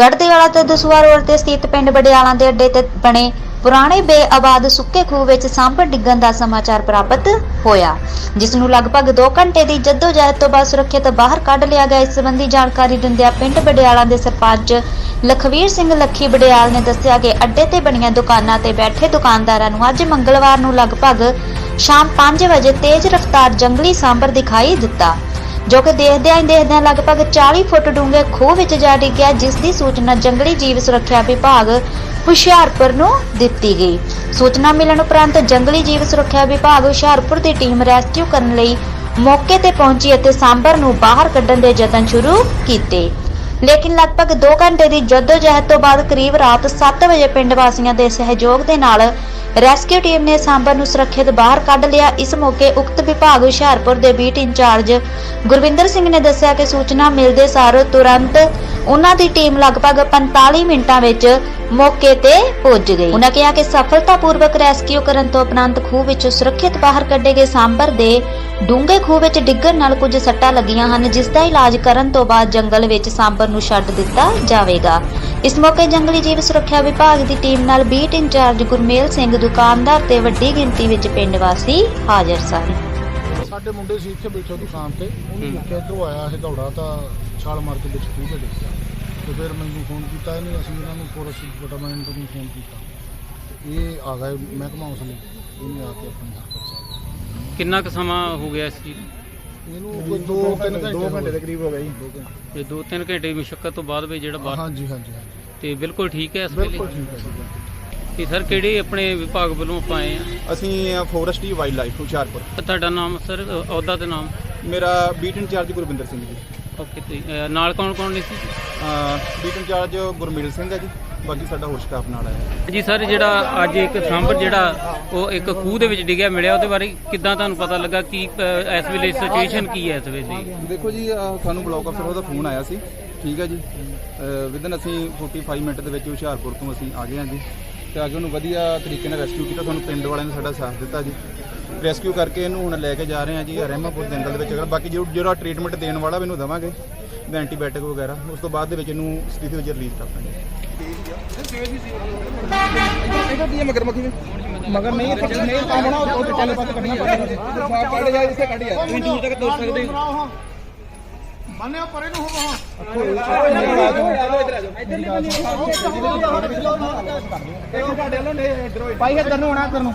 ਗੜਦੇਵਾਲਾ ਤੇ ਦਸੂਆ ਰੋਡ ਤੇ ਸਥਿਤ ਪਿੰਡ ਬਡਿਆਲਾਂ ਦੇ ਅੱਡੇ ਤੇ ਬਣੇ ਪੁਰਾਣੇ ਬੇਆਬਾਦ ਸੁੱਕੇ ਖੂਹ ਵਿੱਚ ਸਾਂਭਰ ਡਿੱਗਣ ਦਾ ਸਮਾਚਾਰ ਪ੍ਰਾਪਤ ਹੋਇਆ, ਜਿਸ ਨੂੰ ਲਗਭਗ 2 ਘੰਟੇ ਦੀ ਜਦੋਜਹਿਦ ਤੋਂ ਬਾਅਦ ਸੁਰੱਖਿਅਤ ਬਾਹਰ ਕੱਢ ਲਿਆ ਗਿਆ। ਇਸ ਸੰਬੰਧੀ ਜਾਣਕਾਰੀ ਦਿੰਦਿਆਂ ਪਿੰਡ ਬਡਿਆਲਾਂ ਦੇ ਸਰਪੰਚ ਲਖਵੀਰ ਸਿੰਘ ਲੱਖੀ ਬਡਿਆਲ ਨੇ ਦੱਸਿਆ ਕਿ ਅੱਡੇ ਤੇ ਬਣੀਆਂ ਦੁਕਾਨਾਂ ਤੇ ਬੈਠੇ ਦੁਕਾਨਦਾਰਾਂ ਨੂੰ ਅੱਜ ਮੰਗਲਵਾਰ ਨੂੰ ਲਗਭਗ ਸ਼ਾਮ 5 ਵਜੇ ਤੇਜ਼ ਰਫ਼ਤਾਰ ਜੰਗਲੀ ਸਾਂਭਰ ਦਿਖਾਈ ਦਿੱਤਾ। ਜੋ ਕਿ ਦੇਖਦਿਆਂ ਹੀ ਦੇਖਦਿਆਂ ਲਗਭਗ 40 ਫੁੱਟ ਡੂੰਘੇ ਖੂਹ ਵਿੱਚ ਜਾ ਡਿੱਗਿਆ, ਜਿਸ ਦੀ ਸੂਚਨਾ ਜੰਗਲੀ ਜੀਵ ਸੁਰੱਖਿਆ ਵਿਭਾਗ ਹੁਸ਼ਿਆਰਪੁਰ ਨੂੰ ਦਿੱਤੀ ਗਈ। ਸੂਚਨਾ ਮਿਲਣ ਉਪਰੰਤ ਜੰਗਲੀ ਜੀਵ ਸੁਰੱਖਿਆ ਵਿਭਾਗ ਹੁਸ਼ਿਆਰਪੁਰ ਦੀ ਟੀਮ ਰੈਸਕਿਊ ਕਰਨ ਲਈ ਮੌਕੇ ਤੇ ਪਹੁੰਚੀ ਅਤੇ ਸਾਂਭਰ ਨੂੰ ਬਾਹਰ ਕੱਢਣ ਦੇ ਯਤਨ ਸ਼ੁਰੂ ਕੀਤੇ। ਲੇਕਿਨ ਲਗਭਗ 2 ਘੰਟੇ ਦੀ ਜਦੋਜਹਿਦ ਤੋਂ ਬਾਅਦ ਕਰੀਬ ਰਾਤ 7 ਵਜੇ ਪਿੰਡ ਵਾਸੀਆਂ ਦੇ ਸਹਿਯੋਗ ਦੇ ਨਾਲ ਰੈਸਕਿਊ ਟੀਮ ਨੇ ਸਾਂਭਰ ਨੂੰ ਸੁਰੱਖਿਅਤ ਬਾਹਰ ਕੱਢ ਲਿਆ। ਇਸ ਮੌਕੇ ਉਕਤ ਵਿਭਾਗ ਹੁਸ਼ਿਆਰਪੁਰ ਦੇ ਬੀਟ ਇੰਚਾਰਜ ਗੁਰਵਿੰਦਰ ਸਿੰਘ ਨੇ ਦੱਸਿਆ ਕਿ ਸੂਚਨਾ ਮਿਲਦੇ ਸਾਰ ਤੁਰੰਤ ਉਹਨਾਂ ਦੀ ਟੀਮ ਲਗਭਗ 45 ਮਿੰਟਾਂ ਵਿੱਚ ਮੌਕੇ ਤੇ ਪਹੁੰਚ ਗਈ। ਉਹਨਾਂ ਕਿਹਾ ਕਿ ਸਫਲਤਾਪੂਰਵਕ ਰੈਸਕਿਊ ਕਰਨ ਤੋਂ ਉਪਰੰਤ ਖੂਹ ਵਿੱਚੋਂ ਸੁਰੱਖਿਅਤ ਬਾਹਰ ਕੱਢੇ ਗਏ ਸਾਂਬਰ ਦੇ ਡੂੰਘੇ ਖੂਹ ਵਿੱਚ ਡਿੱਗਣ ਨਾਲ ਕੁਝ ਸੱਟਾਂ ਲੱਗੀਆਂ ਹਨ, ਜਿਸ ਦਾ ਇਲਾਜ ਕਰਨ ਤੋਂ ਬਾਅਦ ਜੰਗਲ ਵਿੱਚ ਸਾਂਭਰ ਨੂੰ ਛੱਡ ਦਿੱਤਾ ਜਾਵੇਗਾ। ਇਸ ਮੌਕੇ ਜੰਗਲੀ ਜੀਵ ਸੁਰੱਖਿਆ ਵਿਭਾਗ ਦੀ ਟੀਮ ਨਾਲ ਬੀਟ ਇੰਚਾਰਜ ਗੁਰਮੇਲ ਸਿੰਘ ਦੁਕਾਨਦਾਰ ਤੇ ਵੱਡੀ ਗਿਣਤੀ ਵਿੱਚ ਪਿੰਡ ਵਾਸੀ ਹਾਜ਼ਰ ਸਨ ਸਾਡੇ ਮੁੰਡੇ ਸੀ ਇੱਥੇ ਬੈਠੇ ਦੁਕਾਨ ਤੇ ਉਹਨੂੰ ਮੁੱਕੇ ਇੱਧਰੋਂ ਆਇਆ ਇਹ ਦੌੜਾ ਤਾਂ ਛਾਲ ਮਾਰ ਕੇ ਵਿੱਚ ਖੂਹ ਤੇ ਡਿੱਗ ਗਿਆ ਤੇ ਫਿਰ ਮੈਨੂੰ ਫੋਨ ਕੀਤਾ ਇਹਨੇ ਅਸੀਂ ਇਹਨਾਂ ਨੂੰ ਪੁਲਿਸ ਡਿਪਾਰਟਮੈਂਟ ਨੂੰ ਫੋਨ ਕੀਤਾ ਤੇ ਇਹ ਆ ਗਏ ਮਹਿਕਮਾ ਉਸ ਲਈ ਇਹਨੇ ਆ ਕੇ ਆਪਣੀ ਹਰਕਤ ਚ ਆ ਗਏ। ਕਿੰਨਾ ਕੁ ਸਮਾਂ ਹੋ ਗਿਆ ਇਸ ਚੀਜ਼ ਨੂੰ? ਇਹਨੂੰ ਕੋਈ 2 3 ਘੰਟੇ 2 ਘੰਟੇ ਦੇ ਕਰੀਬ ਹੋ ਗਏ ਜੀ। ਤੇ 2-3 ਘੰਟੇ ਦੀ ਮੁਸ਼ਕਲ ਤੋਂ ਬਾਅਦ ਵੀ ਜਿਹੜਾ ਬਾਹਰ ਹਾਂਜੀ ਹਾਂਜੀ ਹਾਂਜੀ। ਤੇ ਬਿਲਕੁਲ ਠੀਕ ਹੈ ਇਸ ਵੇਲੇ? ਬਿਲਕੁਲ ਠੀਕ ਹੈ ਜੀ ਤੇ ਸਰ ਕਿਹੜੇ ਆਪਣੇ ਵਿਭਾਗ ਵੱਲੋਂ ਆਪਾਂ ਆਏ ਆ ਅਸੀਂ ਫੋਰੈਸਟ ਵਾਈਲਡ ਲਾਈਫ ਹੁਸ਼ਿਆਰਪੁਰ। ਤੁਹਾਡਾ ਨਾਮ ਸਰ ਅ, ਅਹੁਦਾ ਤੇ ਨਾਮ? ਮੇਰਾ beat incharge Gurvinder Singh ji. Okay ਤੇ ਅ, ਨਾਲ ਕੌਣ ਕੌਣ ਨੇ ਸੀ? ਬੀਟ ਇੰਚਾਰਜ ਗੁਰਮੀਲ ਸਿੰਘ ਹੈ ਜੀ। ਬਾਕੀ ਸਾਡਾ ਹੋਰ ਸਟਾਫ ਨਾਲ ਹੈ। ਜੀ ਸਰ ਜਿਹੜਾ ਅੱਜ ਇੱਕ ਸਾਂਭਰ ਜਿਹੜਾ ਉਹ ਇੱਕ ਖੂਹ ਦੇ ਵਿੱਚ ਡਿੱਗਿਆ ਮਿਲਿਆ ਉਹਦੇ ਬਾਰੇ ਕਿੱਦਾਂ ਤੁਹਾਨੂੰ ਪਤਾ ਲੱਗਾ ਕੀ ਇਸ ਵੇਲੇ ਸਿਚੁਏਸ਼ਨ ਕੀ ਹੈ ਇਸ ਵੇਲੇ? ਦੇਖੋ ਜੀ ਸਾਨੂੰ ਬਲਾਕ ਅਫਸਰ ਉਹਦਾ ਫੋਨ ਆਇਆ ਸੀ। ਠੀਕ ਹੈ ਜੀ। ਵਿਦਨ ਅਸੀਂ 45 ਮਿੰਟ ਦੇ ਵਿੱਚ ਹੁਸ਼ਿਆਰਪੁਰ ਤੋਂ ਅਸੀਂ ਆ ਗਏ ਹਾਂ ਜੀ। ਤੇ ਆ ਕੇ ਉਹਨੂੰ ਵਧੀਆ ਤਰੀਕੇ ਨਾਲ ਰੈਸਕਿਊ ਕੀਤਾ। ਸਾਨੂੰ ਪਿੰਡ ਵਾਲਿਆਂ ਨੇ ਸਾਡਾ ਸਾਥ ਦਿੱਤਾ ਜੀ। ਰੈਸਕਿਊ ਕਰਕੇ ਇਹਨੂੰ ਹੁਣ ਲੈ ਕੇ ਜਾ ਰਹੇ ਹਾਂ ਜੀ। ਰਹਿਮਾਪੁਰ ਜੰਗਲ ਦੇ ਵਿੱਚ ਅਗਰ ਬਾਕੀ ਜਿਹੜਾ ਟ੍ਰੀਟਮੈਂਟ ਦੇਣ ਵਾਲਾ ਵੀ ਇਹਨੂੰ ਦੇਵਾਂਗੇ ਐਂਟੀਬਾਇਓਟਿਕ ਵਗੈਰਾ ਉਸ ਤੋਂ ਬਾਅਦ ਦੇ ਵਿੱਚ ਇਹਨੂੰ ਸਥਿਤੀ ਵਿੱਚ ਰਿਲੀਜ਼ ਕਰ ਦਾਂਗੇ। ਮਗਰ ਨਹੀਂ ਨਹੀਂ ਕੰਮ ਨਾ ਉਹ ਚੱਲੇ ਪਾਸੇ ਕੱਢਣਾ ਪੜੇਗਾ ਸਾਫ਼ ਕੱਢ ਜਾ ਇੱਥੇ ਕੱਢ ਜਾ ਤੁਸੀਂ ਦੂਰ ਤੱਕ ਤੁਰ ਸਕਦੇ। ਹੋ ਮੰਨਿਆ ਪਰੇ ਨੂੰ ਹੋਵਾ ਭਾਈ ਇੱਧਰ ਨੂੰ ਹੋਣਾ ਇੱਧਰ ਨੂੰ